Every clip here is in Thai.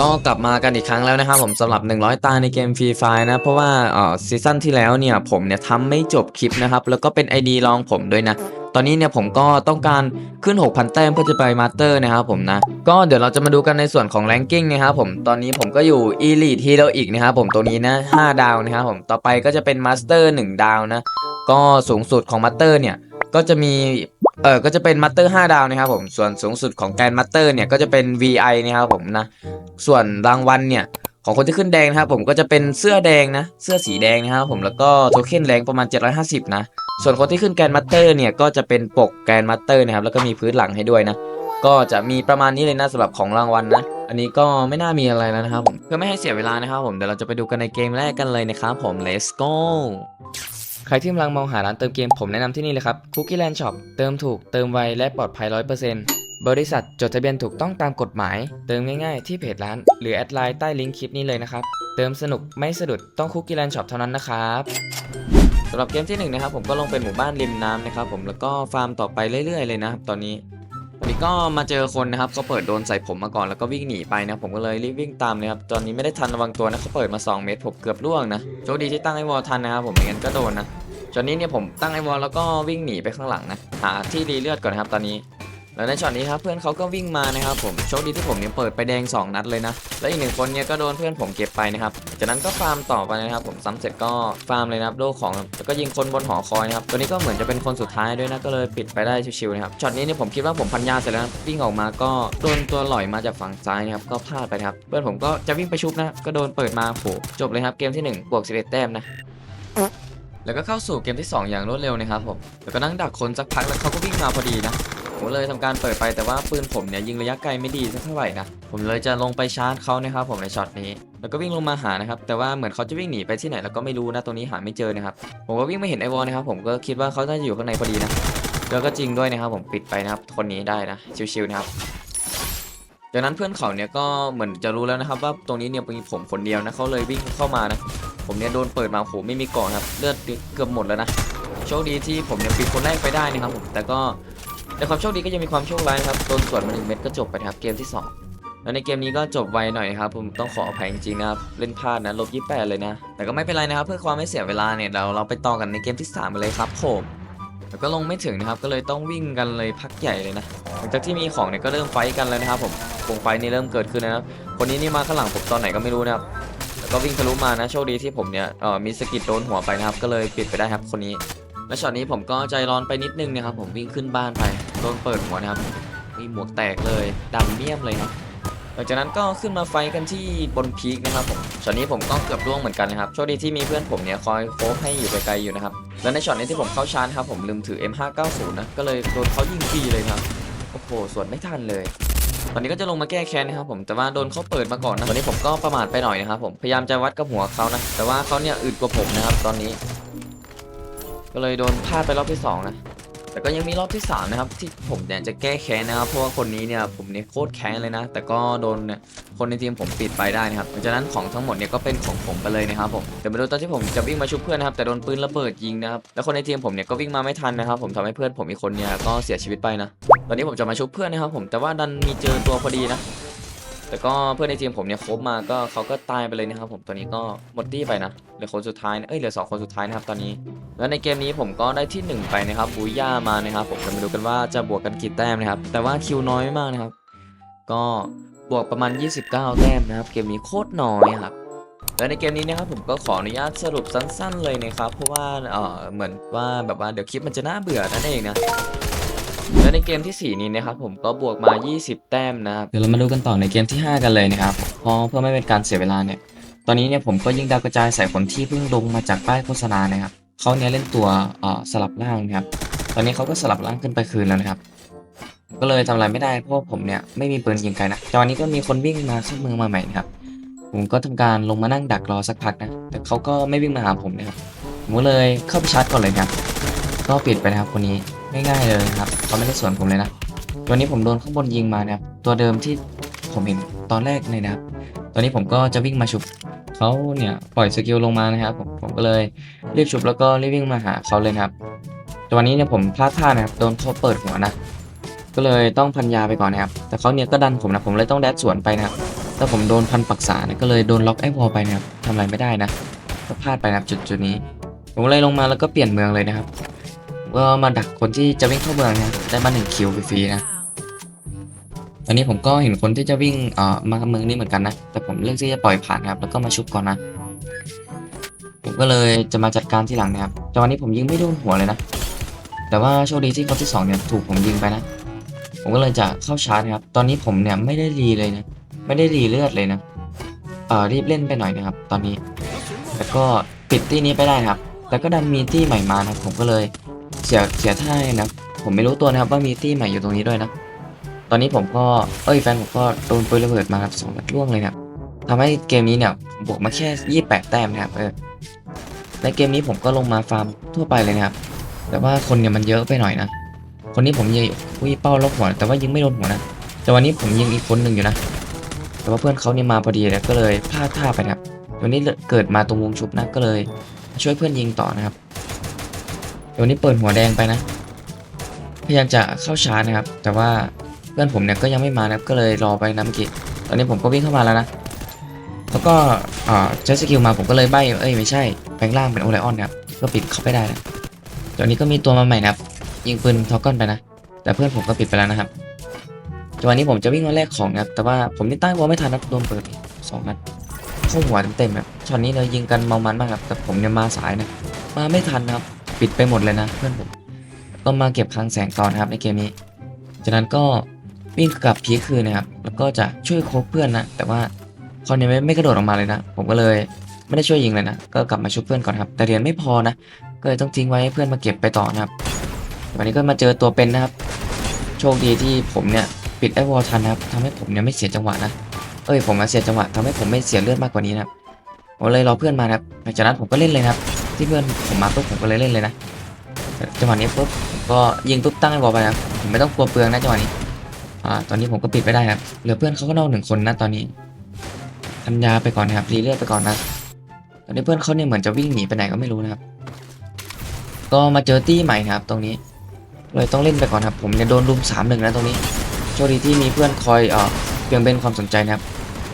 ก็กลับมากันอีกครั้งแล้วนะครับผมสำหรับ 100 ตาในเกมฟรีไฟนะ เพราะว่าเอ่อซีซั่นที่แล้วเนี่ยผมเนี่ยทำไม่จบคลิปนะครับ แล้วก็เป็น ID ลองผมด้วยนะ ตอนนี้เนี่ยผมก็ต้องการขึ้น 6,000 แต้มเพื่อจะไปมาสเตอร์นะครับผมนะ ก็เดี๋ยวเราจะมาดูกันในส่วนของแรงกิ้งนะครับผมตอนนี้ผมก็อยู่ Elite Hero อีกนะครับผมตัวนี้นะ 5 ดาวนะครับผมต่อไปก็จะเป็นมาสเตอร์1ดาวนะ ก็สูงสุดของมาสเตอร์เนี่ยก็จะมี เออก็จะเป็นมาสเตอร์5ดาวนะครับผม ส่วนสูงสุดของแกนมาสเตอร์เนี่ยก็จะเป็น VI นะครับผมนะ ส่วนรางวัลเนี่ยของคนที่ขึ้นแดงนะครับผมก็จะเป็นเสื้อแดงนะ เสื้อสีแดงนะครับผมแล้วก็โทเค็นแรงประมาณ 750 นะ ส่วนคนที่ขึ้นแกนมาสเตอร์เนี่ยก็จะเป็นปกแกนมาสเตอร์นะครับแล้วก็มีพื้นหลังให้ด้วยนะ ก็จะมีประมาณนี้เลยนะสำหรับของรางวัลนะอันนี้ก็ไม่น่ามีอะไรแล้วนะครับผมเพื่อไม่ให้เสียเวลานะครับผมเดี๋ยวเราจะไปดูกันในเกมแรกกันเลยนะครับผม let's go ใครที่กำลังมองหาร้านเติมเกมผมแนะนำที่นี่เลยครับ Cookie Land Shop เติมถูก เติมไว และปลอดภัย 100%บริษัทจดทะเบียนถูกต้องตามกฎหมาย เติมง่ายๆ ที่เพจร้าน หรือแอดไลน์ใต้ลิงก์คลิปนี้เลยนะครับ เติมสนุกไม่สะดุดต้อง Cookie Land Shop เท่านั้นนะครับสำหรับเกมที่หนึ่งนะครับผมก็ลงเป็นหมู่บ้านริมน้ำนะครับผมแล้วก็ฟาร์มต่อไปเรื่อยๆ เลยนะครับตอนนี้ นี้ก็มาเจอคนนะครับเขาเปิดโดนใส่ผมมาก่อนแล้วก็วิ่งหนีไปนะผมก็เลยรีบวิ่งตามเลยครับตอนนี้ไม่ได้ทันระวังตัวนะเขาเปิดมา 2 เมตรผมเกือบล่วงนะโชคดีที่ตั้งไอ้วอลทันนะครับผมไม่งั้นก็โดนนะตอนนี้เนี่ยผมตั้งไอ้วอลแล้วก็วิ่งหนีไปข้างหลังนะหาที่รีเลือดก่อนนะครับตอนนี้ แล้วในช็อตนี้ครับเพื่อนเขาก็วิ่งมานะครับผมโชคดีที่ผมเนี่ยเปิดไปแดง 2 นัดเลยนะ และอีกหนึ่งคนเนี่ยก็โดนเพื่อนผมเก็บไปนะครับ จากนั้นก็ฟาร์มต่อไปนะครับผมซ้ำเสร็จก็ฟาร์มเลยนะครับโลของแล้วก็ยิงคนบนหอคอยนะครับตัวนี้ก็เหมือนจะเป็นคนสุดท้ายด้วยนะก็เลยปิดไปได้ชิวๆนะครับช็อตนี้เนี่ยผมคิดว่าผมพันยาเสร็จแล้วนะวิ่งออกมาก็โดนตัวหลอยมาจากฝั่งซ้ายนะครับก็พลาดไปครับเพื่อนผมก็จะวิ่งไปชุบนะก็โดนเปิดมาโหจบเลยครับเกมที่ 1 บวก 11 แต้มนะแล้วก็เข้าสู่เกมที่สองอย่างรวดเร็วนะครับผม แล้วก็นั่งดักคนสักพักแล้วเขาก็วิ่งมาพอดีนะ ผมเลยทำการเปิดไปแต่ว่าปืนผมเนี่ยยิงระยะไกลไม่ดีสักเท่าไหร่นะผมเลยจะลงไปชาร์จเขานะครับผมในช็อตนี้แล้วก็วิ่งลงมาหานะครับแต่ว่าเหมือนเขาจะวิ่งหนีไปที่ไหนแล้วก็ไม่รู้นะตรงนี้หาไม่เจอนะครับผมก็วิ่งไม่เห็นไอวอลนะครับผมก็คิดว่าเขาน่าจะอยู่ข้างในพอดีนะแล้วก็จริงด้วยนะครับผมปิดไปนะครับคนนี้ได้นะชิวๆนะครับจากนั้นเพื่อนเขาเนี่ยก็เหมือนจะรู้แล้วนะครับ ว่าตรงนี้เนี่ยมีผมคนเดียวนะเขาเลยวิ่งเข้ามานะผมเนี่ยโดนเปิดมาโหไม่มีเกาะครับเลือดเกือบหมดแล้วนะโชคดีที่ผมเนี่ยปิดคนแรกไปได้นะครับผมแต่ก็ ในความโชคดีก็ยังมีความโชคร้ายครับโดนสวนมาหนึ่งเม็ดก็จบไปครับเกมที่ 2 แล้วในเกมนี้ก็จบไวหน่อยครับ ผมต้องขออภัยจริงๆนะครับเล่นพลาดนะลบ28เลยนะ แต่ก็ไม่เป็นไรนะครับเพื่อความไม่เสียเวลาเนี่ยเราเราไปต่อกันในเกมที่3กันเลยครับผมแล้วก็ลงไม่ถึงนะครับก็เลยต้องวิ่งกันเลยพักใหญ่เลยนะหลังจากที่มีของเนี่ยก็เริ่มไฟกันแล้วนะครับผมวงไฟนี่เริ่มเกิดขึ้นนะครับคนนี้นี่มาข้างหลังผมตอนไหนก็ไม่รู้นะครับแล้วก็วิ่งทะลุมานะโชคดีที่ผมเนี่ยเออมีสกิดโดนหัวไปนะครับ ก็เลยปิดไปได้ครับคนนี้และช็อตนี้ผมก็ใจร้อนไปนิดนึงนะครับผมวิ่งขึ้นบ้านไป โดนเปิดหัวนะครับมีหมวกแตกเลยดำเมี่ยมเลยครับหลังจากนั้นก็ขึ้นมาไฟกันที่บนพีคนะครับผมช็อตนี้ผมก็เกือบร่วงเหมือนกันนะครับโชคดีที่มีเพื่อนผมเนี่ยคอยโค้ชให้อยู่ไกลๆอยู่นะครับและในช็อตนี้ที่ผมเข้าชาร์จครับผมลืมถือ M590 นะก็เลยโดนเขายิงฟรีเลยครับโอ้โหสวนไม่ทันเลยตอนนี้ก็จะลงมาแก้แค้นนะครับผมแต่ว่าโดนเขาเปิดมาก่อนนะตอนนี้ผมก็ประมาทไปหน่อยนะครับผมพยายามจะวัดกับหัวเขานะแต่ว่าเขาเนี่ยอึดกว่าผมนะครับตอนนี้ ก็เลยโดนพลาดไปรอบที่2นะ แต่ก็ยังมีรอบที่3นะครับที่ผมเนี่ยจะแก้แค้นนะครับเพราะว่าคนนี้เนี่ยผมเนี่ยโคตรแค้นเลยนะ แต่ก็โดนคนในทีมผมปิดไปได้นะครับหลังจากนั้นของทั้งหมดเนี่ยก็เป็นของผมไปเลยนะครับผมแต่มาดูตอนที่ผมจะวิ่งมาชุบเพื่อนนะครับแต่โดนปืนระเบิดยิงนะครับแล้วคนในทีมผมเนี่ยก็วิ่งมาไม่ทันนะครับผมทำให้เพื่อนผมอีกคนเนี่ยก็เสียชีวิตไปนะตอนนี้ผมจะมาชุบเพื่อนนะครับผมแต่ว่าดันมีเจอตัวพอดีนะแต่ก็เพื่อนในทีมผมเนี่ยครบมาก็เขาก็ตายไปเลยนะครับผมตอนนี้ก็หมดตี้ไปนะเหลือคนสุดท้ายนะเอ้ยเหลือสองคนสุดท้ายนะครับตอนนี้ แล้วในเกมนี้ผมก็ได้ที่ 1 ไปนะครับบูย่ามานะครับ ผมจะมาดูกันว่าจะบวกกันกี่แต้มนะครับ แต่ว่าคิวน้อยมากนะครับ ก็บวกประมาณ 29 แต้มนะครับ เกมนี้โคตรน้อยครับและในเกมนี้นะครับผมก็ขออนุญาตสรุปสั้น ๆ เลยนะครับ เพราะว่าเออเหมือนว่าแบบว่าเดี๋ยวคลิปมันจะน่าเบื่อนั่นเองนะและในเกมที่ 4 นี้นะครับผมก็บวกมา 20 แต้มนะครับเดี๋ยวเรามาดูกันต่อในเกมที่ 5 กันเลยนะครับเพราะเพื่อไม่เป็นการเสียเวลาเนี่ย ตอนนี้เนี่ยผมก็ยิงดาวกระจายใส่คนที่เพิ่งลงมาจากป้ายโฆษณานะครับ เขาเนี่ยเล่นตัวสลับร่างนะครับ ตอนนี้เขาก็สลับร่างขึ้นไปคืนแล้วนะครับก็เลยทำอะไรไม่ได้เพราะผมเนี่ยไม่มีปืนยิงไกลนะตอนนี้ก็มีคนวิ่งมาเข้าเมืองมาใหม่นะครับ ผมก็ทำการลงมานั่งดักรอสักพักนะ แต่เขาก็ไม่วิ่งมาหาผมนะครับ ผมก็เลยเข้าไปชาร์จก่อนเลยครับ ก็ปิดไปนะครับคนนี้ง่ายๆเลยครับเขาไม่ได้สวนผมเลยนะ ตัวนี้ผมโดนข้างบนยิงมานะครับ ตัวเดิมที่ผมเห็นตอนแรกเลยนะครับ ตอนนี้ผมก็จะวิ่งมาชุบ เขาเนี่ยปล่อยสกิลลงมานะครับผมผมก็เลยรีบชุบแล้วก็รีบวิ่งมาหาเขาเลยครับแต่วันนี้เนี่ยผมพลาดท่านะครับโดนเขาเปิดหัวนะก็เลยต้องพันยาไปก่อนนะครับแต่เขาเนี่ยก็ดันผมนะผมเลยต้องแดดสวนไปนะครับแต่ผมโดนพันปักษานะก็เลยโดนล็อกไอ้วอลไปนะครับทำอะไรไม่ได้นะก็พลาดไปนะครับจุดจุดนี้ ผมเลยลงมาแล้วก็เปลี่ยนเมืองเลยนะครับก็มาดักคนที่จะวิ่งเข้าเมืองนะครับได้มาหนึ่งคิวฟรีๆนะ อนนี้ผมก็เห็นคนที่จะวิ่งเอ่อมาเมืองนี้เหมือนกันนะ แต่ผมเลือกที่จะปล่อยผ่านครับ แล้วก็มาชุบก่อนนะ ผมก็เลยจะมาจัดการที่หลังนะครับจังหวะนี้ผมยิงไม่โดนหัวเลยนะ แต่ว่าโชคดีที่คนที่สองเนี่ยถูกผมยิงไปนะ ผมก็เลยจะเข้าชาร์จครับ ตอนนี้ผมเนี่ยไม่ได้รีเลยนะ ไม่ได้รีเลือดเลยนะ เอ่อรีบเล่นไปหน่อยนะครับ ตอนนี้ แล้วก็ปิดที่นี้ไปได้ครับ แล้วก็ดันมีที่ใหม่มานะ ผมก็เลยเสียเสียท่าให้นะ ผมไม่รู้ตัวนะครับว่ามีที่ใหม่อยู่ตรงนี้ด้วยนะ ตอนนี้ผมก็เอ้ยแฟนผมก็โดนปืนระเบิดมาครับสองนัดล่วงเลยนะครับทำให้เกมนี้เนี่ยบวกมาแค่ 28 แต้มนะครับเออในเกมนี้ผมก็ลงมาฟาร์มทั่วไปเลยนะครับ แต่ว่าคนเนี่ยมันเยอะไปหน่อยนะ คนนี้ผมยิงอุ้ยเป้าลบหัว แต่ว่ายิงไม่โดนหัวนะแต่วันนี้ผมยิงอีกคนหนึ่งอยู่นะ แต่ว่าเพื่อนเขาเนี่ยมาพอดีเลยก็เลยพลาดท่าไปนะครับวันนี้เกิดมาตรงวงชุบนะก็เลย ช่วยเพื่อนยิงต่อนะครับเดี๋ยววันนี้เปิดหัวแดงไปนะ พยายามจะเข้าชาร์จนะครับ แต่ว่า พื่อนผมเนี่ยก็ยังไม่มานะครับก็เลยรอไปนะเมื่อกี้ตอนนี้ผมก็วิ่งเข้ามาแล้วนะแล้วก็เอ่อใช้สกิลมาผมก็เลยใบเอ้ยไม่ใช่แปลงร่างเป็นโอไลออนนะครับก็ปิดเขาไปได้นะตอนนี้ก็มีตัวมาใหม่นะครับ ยิงปืนทอกกอนไปนะ แต่เพื่อนผมก็ปิดไปแล้วนะครับจังหวะนี้ผมจะวิ่งมาแลกของนะครับ แต่ว่าผมนี่ตั้งวอลไม่ทันนะโดนเปิดสองนัดเข้าหัวเต็มๆแบบช็อตนี้เลยยิงกันเมามันมากครับแต่ผมเนี่ยมาสายนะมาไม่ทันนะครับ ปิดไปหมดเลยนะ เพื่อนผมก็มาเก็บคลังแสงต่อนะครับในเกมนี้จากนั้นก็ วิ่งกลับพีคคืนนะครับ แล้วก็จะช่วยโคบเพื่อนนะ แต่ว่าเขาเนี่ยไม่ไม่กระโดดออกมาเลยนะ ผมก็เลยไม่ได้ช่วยยิงเลยนะ ก็กลับมาช่วยเพื่อนก่อนครับ แต่เหรียญไม่พอนะ ก็เลยต้องทิ้งไว้ให้เพื่อนมาเก็บไปต่อนะครับ วันนี้ก็มาเจอตัวเป็นนะครับ โชคดีที่ผมเนี่ยปิดไอ้วอลทันนะครับทำให้ผมเนี่ยไม่เสียจังหวะนะ เอ้ยผมมาเสียจังหวะทำให้ผมไม่เสียเลือดมากกว่านี้นะครับผมเลยรอเพื่อนมานะครับหลังจากนั้นผมก็เล่นเลยนะครับ ที่เพื่อนผมมาปุ๊บผมก็เลยเล่นเลยนะจังหวะนี้ปุ๊บผมก็ยิงปุ๊บตั้งไอ้วอลไปนะผมไม่ต้องกลัวเปลืองนะจังหวะนี้ อ่าตอนนี้ผมก็ปิดไปได้ครับเหลือเพื่อนเขาก็นอกหนึ่งคนนะตอนนี้ทันยาไปก่อนนะครับรีเลือดไปก่อนนะตอนนี้เพื่อนเขาเนี่ยเหมือนจะวิ่งหนีไปไหนก็ไม่รู้นะครับ ก็มาเจอตี้ใหม่นะครับ ตรงนี้เลยต้องเล่นไปก่อนครับ ผมเนี่ยโดนรุมสามหนึ่งนะตรงนี้โชคดีที่มีเพื่อนคอยเอ่อเบี่ยงเบนความสนใจนะครับ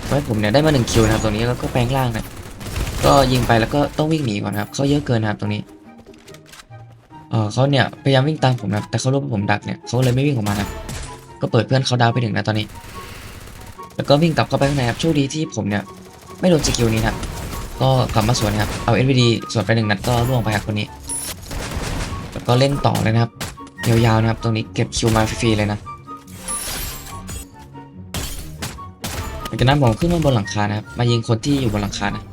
ทำให้ผมเนี่ยได้มาหนึ่งคิวนะครับตรงนี้แล้วก็แปลงร่างนะก็ยิงไปแล้วก็ต้องวิ่งหนีก่อนครับเขาเยอะเกินนะครับตรงนี้เออเขาเนี่ยพยายามวิ่งตามผมนะแต่เขารู้ว่าผมดักเนี่ยเขาเลยไม่วิ่งออกมานะครับ ก็เปิดเพื่อนเขาดาวไปถึงนะตอนนี้ แล้วก็วิ่งกลับเข้าไปข้างในครับโชคดีที่ผมเนี่ยไม่โดนสกิลนี้นะก็กลับมาสวนนะครับ เอา NVD สวนไปหนึ่งนัดก็ล่วงไปครับคนนี้ แล้วก็เล่นต่อเลยนะครับยาวๆนะครับ ตรงนี้เก็บคิวมาฟรีๆเลยนะหลังจากนั้นผมขึ้นมาบนหลังคานะครับ มายิงคนที่อยู่บนหลังคานะ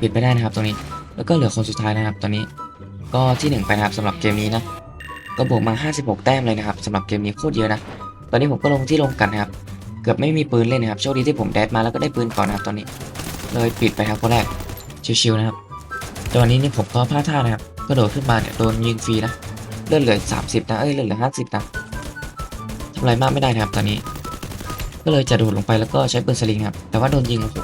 ปิดไปได้นะครับตรงนี้ แล้วก็เหลือคนสุดท้ายนะครับตอนนี้ ก็ที่หนึ่งไปนะครับสำหรับเกมนี้นะ ก็บวกมา 56 แต้มเลยนะครับสำหรับเกมนี้โคตรเยอะนะ ตอนนี้ผมก็ลงที่ลงกันนะครับ เกือบไม่มีปืนเล่นนะครับ โชคดีที่ผมแดดมาแล้วก็ได้ปืนก่อนนะครับตอนนี้ เลยปิดไปครับคนแรก ชิวๆนะครับต่วันนี้นี่ผมก็พลาดท่านะครับก็โดดขึ้นมาเนี่ยโดนยิงฟรีนะ เลือดเหลือ 30 นะ เอ้ย เลือดเหลือ 50 นะทำอะไรมากไม่ได้นะครับตอนนี้ ก็เลยจะโดดลงไปแล้วก็ใช้ปืนสลิงครับ แต่ว่าโดนยิงโอ้โห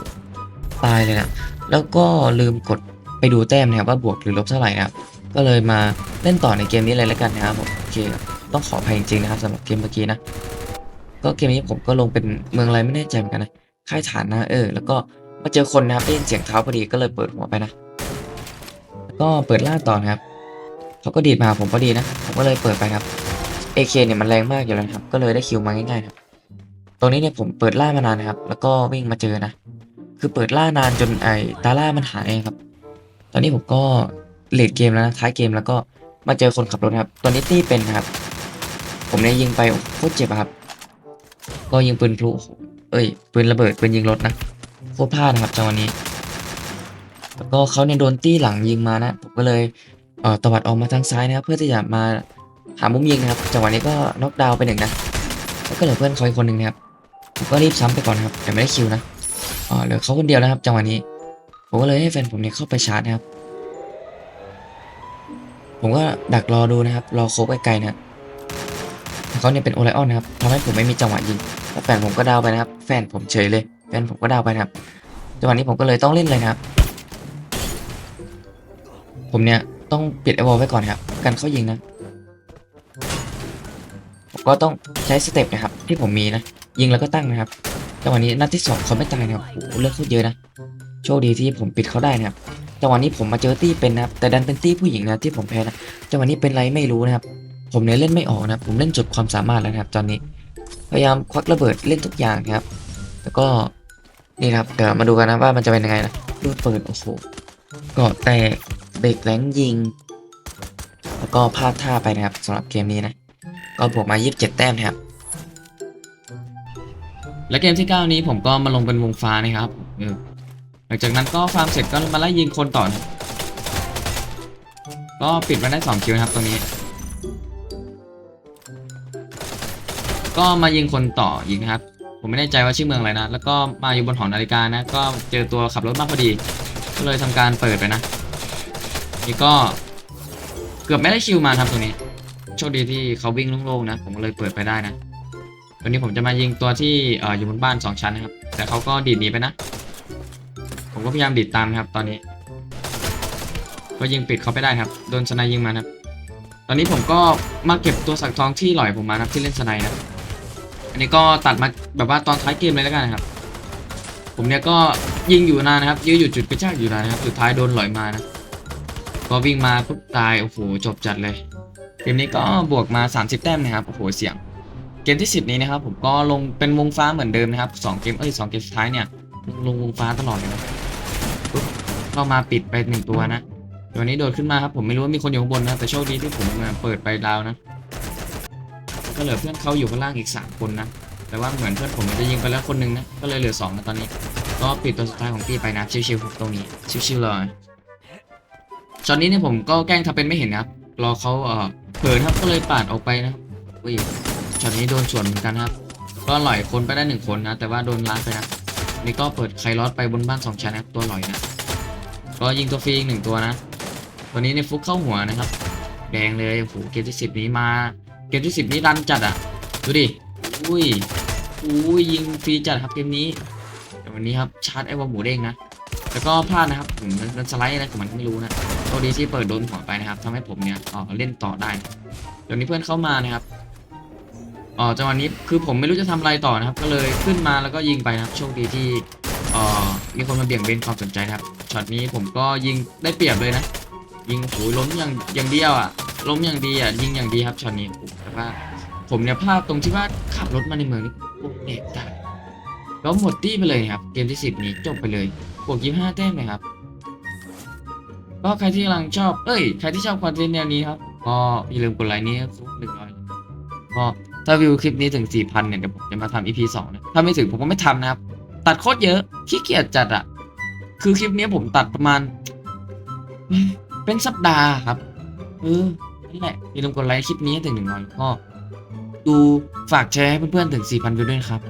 ตายเลยนะ แล้วก็ลืมกดไปดูแต้มนะครับว่าบวกหรือลบเท่าไหร่นะครับ ก็เลยมาเล่นต่อในเกมนี้เลยแล้วกันนะครับผมโอเคครับต้องขออภัยจริงๆนะครับสำหรับเกมเมื่อกี้นะก็เกมนี้ผมก็ลงเป็นเมืองอะไรไม่แน่ใจเหมือนกันนะค่ายฐานนะเออ แล้วก็มาเจอคนนะครับได้ยินเสียงเท้าพอดีก็เลยเปิดหัวไปนะแล้วก็เปิดล่าต่อนะครับเขาก็ดีดมาหาผมพอดีนะผมก็เลยเปิดไปครับ AK เนี่ยมันแรงมากอยู่แล้วครับ ก็เลยได้คิวมาง่ายๆครับตรงนี้เนี่ยผมเปิดล่ามานานนะครับ แล้วก็วิ่งมาเจอนะ คือเปิดล่านานจนไอ้ตาล่ามันหายครับ ตอนนี้ผมก็ เลดเกมแล้วนะท้ายเกมแล้วก็มาเจอคนขับรถครับตัวนี้ตี้เป็นครับ ผมเนี่ยยิงไปโคตรเจ็บครับ ก็ยิงปืนพลุเอ้ยปืนระเบิดปืนยิงรถนะโคตรพลาดนะครับจังหวะนี้ แล้วก็เขาเนี่ยโดนตี้หลังยิงมานะผมก็เลยเอ่อตวัดออกมาทางซ้ายนะครับ เพื่อที่จะมาหามุมยิงนะครับจังหวะนี้ก็น็อกดาวน์ไปหนึ่งนะแล้วก็เหลือเพื่อนคอยคนหนึ่งนะครับผมก็รีบซ้ำไปก่อนครับแต่ไม่ได้คิวนะอ๋อเหลือเขาคนเดียวนะครับ จังหวะนี้ ผมก็เลยให้แฟนผมเนี่ยเข้าไปชาร์จนะครับ ผมก็ดักรอดูนะครับ รอโคบไกลๆนะเขาเนี่ยเป็นโอไลออนนะครับทำให้ผมไม่มีจังหวะยิงแล้วแฟนผมก็ดาวไปนะครับ แฟนผมเฉยเลย แฟนผมก็ดาวไปนะครับ จังหวะนี้ผมก็เลยต้องเล่นเลยนะครับ ผมเนี่ยต้องปิดไอวอลไว้ก่อนครับ กันเขายิงนะ ผมก็ต้องใช้สเต็ปนะครับ ที่ผมมีนะ ยิงแล้วก็ตั้งนะครับ จังหวะนี้นัดที่สองเขาไม่ตายนะครับโอ้เลือดเขาเยอะนะ โชคดีที่ผมปิดเขาได้นะครับ จังหวะนี้ผมมาเจอตี้เป็นนะครับ แต่ดันเป็นตี้ผู้หญิงนะที่ผมแพ้นะจังหวะนี้เป็นไรไม่รู้นะครับ ผมเนี่ยเล่นไม่ออกนะครับผมเล่นจุดความสามารถแล้วนะครับ ตอนนี้ พยายามควักระเบิดเล่นทุกอย่างนะครับ แล้วก็นี่ครับเดี๋ยวมาดูกันนะว่ามันจะเป็นยังไงนะลูดเปิดโอ้โหก็แตกเบรกแรงยิง แล้วก็พลาดท่าไปนะครับสำหรับเกมนี้นะ ก็บวกมา 27 แต้มนะครับและเกมที่ 9 นี้ผมก็มาลงเป็นวงฟ้านะครับ หลังจากนั้นก็ฟาร์มเสร็จก็มาไล่ยิงคนต่อนะครับก็ปิดมาได้2คิวนะครับตรงนี้ ก็มายิงคนต่ออีกนะครับ ผมไม่แน่ใจว่าชื่อเมืองอะไรนะ แล้วก็มาอยู่บนหอนาฬิกานะ ก็เจอตัวขับรถมาพอดี ก็เลยทำการเปิดไปนะ นี่ก็เกือบไม่ได้คิวมาทำตรงนี้ โชคดีที่เขาวิ่งโล่งๆนะ ผมก็เลยเปิดไปได้นะวันนี้ผมจะมายิงตัวที่อออยู่บนบ้านสองชั้นนะครับ แต่เขาก็ดีดหนีไปนะ ก็พยายามดีดตามนะครับ ตอนนี้ ก็ยิงปิดเขาไปได้ครับ โดนสไนยิงมานะครับ ตอนนี้ผมก็มาเก็บตัวสักทองที่หลอยผมมานะครับที่เล่นสไนนะอันนี้ก็ตัดมาแบบว่าตอนท้ายเกมเลยแล้วกันนะครับ ผมเนี่ยก็ยิงอยู่นานนะครับยื้ออยู่จุดกระชากอยู่นานนะครับ สุดท้ายโดนหลอยมานะ ก็วิ่งมาปุ๊บตาย โอ้โห จบจัดเลย เกมนี้ก็บวกมา 30 แต้มนะครับ โอ้โห เสียงเกมที่ 10 นี้นะครับผมก็ลงเป็นวงฟ้าเหมือนเดิมนะครับ 2 เกมเอ้ย2เกมสุดท้ายเนี่ยลงวงฟ้าตลอดเลยนะ เข้ามาปิดไปหนึ่งตัวนะตัวนี้โดดขึ้นมาครับผมไม่รู้ว่ามีคนอยู่ข้างบนนะแต่โชคดีที่ผมเปิดไปดาวนะก็เหลือเพื่อนเขาอยู่ข้างล่างอีก 3 คนนะแต่ว่าเหมือนเพื่อนผมจะยิงไปแล้วคนหนึงนะก็เลยเหลือ2นะตอนนี้ ก็ปิดตัวสุดท้ายของพี่ไปนะชิวๆครับตรงนี้ชิวๆเลยช็อตนี้เนี่ยผมก็แกล้งทำเป็นไม่เห็นนะครับรอเขาเออเผลอครับก็เลยปาดออกไปนะครับอุ้ยช็อตนี้โดนสวนเหมือนกันครับก็หล่อยคนไปได้หนึ่งคนนะแต่ว่าโดนล้างไปนะนี่ก็เปิดไคลอสไปบนบ้านสองชั้นนะตัวหล่อยนะ ก็ยิงตัวฟรีอีกหนึ่งตัวนะ ตัวนี้ในฟุกเข้าหัวนะครับ แดงเลยโอ้โหเกมที่สิบนี้มา เกมที่สิบนี้รันจัดอะ ดูดิ อุ้ย อุ้ยยิงฟรีจัดครับเกมนี้แต่วันนี้ครับชาร์จไอ้วอลหมูเด้งนะ แล้วก็พลาดนะครับผมมันมันสไลด์อะไรของมันไม่รู้นะโชคดีที่เปิดโดนหัวไปนะครับทำให้ผมเนี่ยเออเล่นต่อได้เดี๋ยวนี้เพื่อนเข้ามานะครับอ๋อจังหวะนี้คือผมไม่รู้จะทำอะไรต่อนะครับ ก็เลยขึ้นมาแล้วก็ยิงไปนะครับ โชคดีที่ อ่อมีคนมาเบี่ยงเบนความสนใจนะครับช็อตนี้ผมก็ยิงได้เปรียบเลยนะ ยิงโอ้ยล้มอย่างอย่างเดียวอะล้มอย่างดีอะยิงอย่างดีครับช็อตนี้โอ้โหแต่ว่าผมเนี่ยพลาดตรงที่ว่าขับรถมาในเมืองนี่โอ้เด็กตายแล้วหมดที่ไปเลยครับ เกมที่สิบนี้จบไปเลยบวกยี่ห้าแต้มเลยครับก็ใครที่กำลังชอบ เอ้ย ใครที่ชอบคอนเทนต์แนวนี้ครับ ก็อย่าลืมกดไลค์นี้ฟุกหนึ่งร้อยก็ถ้าวิวคลิปนี้ถึงสี่พันเนี่ยเดี๋ยวผมจะมาทำ EP สองนะถ้าไม่ถึงผมก็ไม่ทำนะครับ ตัดโคตรเยอะขี้เกียจจัดอะคือคลิปนี้ผมตัดประมาณ เป็นสัปดาห์ครับเออนั่นแหละอย่าลืมกดไลค์คลิปนี้ถึงหนึ่งร้อยก็ ดูฝากแชร์ให้เพื่อนๆถึงสี่พันวิวด้วยครับ